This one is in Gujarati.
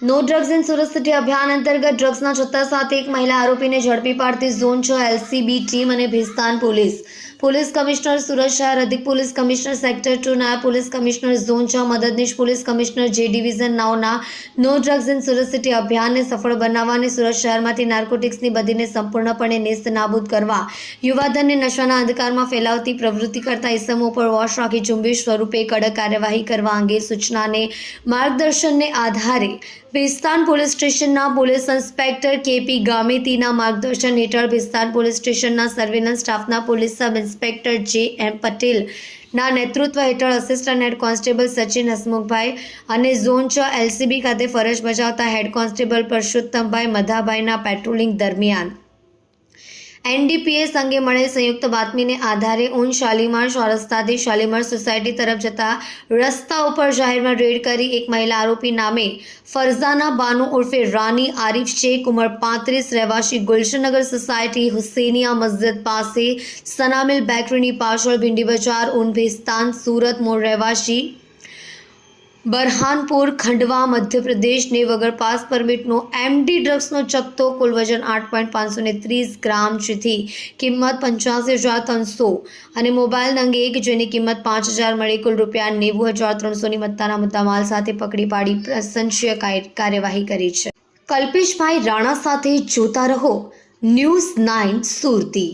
No drugs in Surat city અભિયાન અંતર્ગત ડ્રગ્સના જથ્થા સાથે એક મહિલા આરોપીને ઝડપી પાડતી ઝોન છ એલસીબી ટીમ અને Bhestan police. Police commissioner Surat શહેર, અધિક પોલીસ કમિશનર સેક્ટર ટુ નાયબ પોલીસ કમિશનર ઝોન છ મદદનીશ police commissioner J division નાઓના no drugs in Surat city અભિયાનને સફળ બનાવવા અને સુરત શહેરમાંથી નાર્કોટિક્સની બદીને સંપૂર્ણપણે નેસ્ત નાબૂદ કરવા, યુવાધનને નશાના અંધકારમાં ફેલાવતી પ્રવૃત્તિ કરતા ઇસમો પર વોશ રાખી ઝુંબેશ સ્વરૂપે કડક કાર્યવાહી કરવા અંગે સૂચનાને માર્ગદર્શનને આધારે ભિસ્તાન પોલીસ સ્ટેશનના પોલીસ ઇન્સ્પેક્ટર કેપી ગામેતીના માર્ગદર્શન હેઠળ ભિસ્તાન પોલીસ સ્ટેશનના સર્વેલન્સ સ્ટાફના police sub inspector J M Patel ના નેતૃત્વ હેઠળ assistant head constable Sachin Hasmukhbhai અને ઝોન છ એલસીબી ખાતે ફરજ બજાવતા હેડ કોન્સ્ટેબલ પરસોત્તમભાઈ મધાભાઈના પેટ્રોલિંગ દરમિયાન એનડીપીએસ અંગે મળેલ સંયુક્ત બાતમીને આધારે ઊન શાલીમાર ચોર શાલીમાર સોસાયટી તરફ જતા રસ્તા ઉપર જાહેરમાં રેડ કરી એક મહિલા આરોપી નામે ફરઝાના બાનુ ઉર્ફે રાની આરીફ શેખ ઉંમર પાંત્રીસ, રહેવાસી ગુલશનગર સોસાયટી હુસેનિયા મસ્જિદ પાસે સનામિલ બેકરીની પાછળ ભીંડી બજાર ઉન ભેસ્તાન, સુરત, મૂળ રહેવાસી બરહાનપુર, ખંડવા મધ્યપ્રદેશને વગર પાસ પરમિટનો એમડી ડ્રગ્સનો જથ્થો કુલ વજન આઠ પોઈન્ટ પાંચસો ને ત્રીસ ગ્રામ જેથી કિંમત પંચ્યાસી હજાર ત્રણસો. અને મોબાઈલ નંગ એક જેની કિંમત પાંચ હજાર મળી કુલ રૂપિયા નેવું હજાર ત્રણસોની મત્તાના મુદ્દામાલ સાથે પકડી પાડી પ્રશંસીય કાર્યવાહી કરી છે. કલ્પેશભાઈ રાણા સાથે જોતા રહો. News nine Surti.